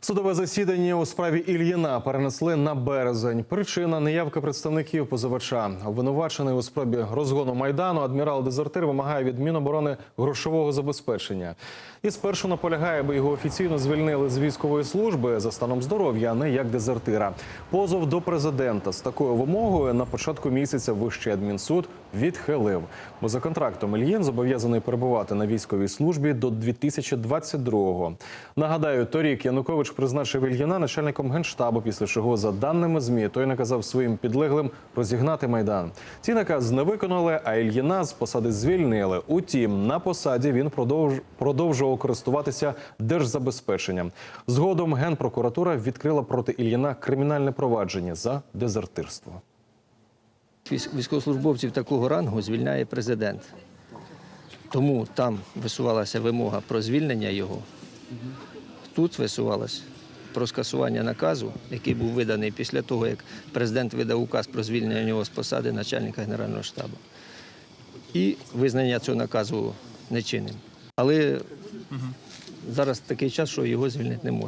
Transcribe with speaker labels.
Speaker 1: Судове засідання у справі Ільїна перенесли на березень. Причина неявка представників позивача. Обвинувачений у спробі розгону майдану адмірал Дезертир вимагає від Міноборони грошового забезпечення. І спершу наполягає, аби його офіційно звільнили з військової служби за станом здоров'я, а не як дезертира. Позов до президента з такою вимогою на початку місяця Вищий адмінсуд відхилив. Бо за контрактом Ільїн зобов'язаний перебувати на військовій службі до 2022-го. Нагадаю, торік Янукович призначив Ільїна начальником генштабу, після чого, за даними змі, той наказав своїм підлеглим розігнати майдан. Ці наказ не виконали, а Ільїна з посади звільнили. Утім, на посаді він продовж продовжував користуватися держзабезпеченням. Згодом генпрокуратура відкрила проти Ільїна кримінальне провадження за дезертирство.
Speaker 2: Військовослужбовців такого рангу звільняє президент. Тому там висувалася вимога про звільнення його. Тут висувалась про скасування наказу, який був виданий після того, як президент видав указ про звільнення нього з посади начальника Генерального штабу. І визнання цього наказу нечинним. Але зараз такий час, що його звільнити не можна.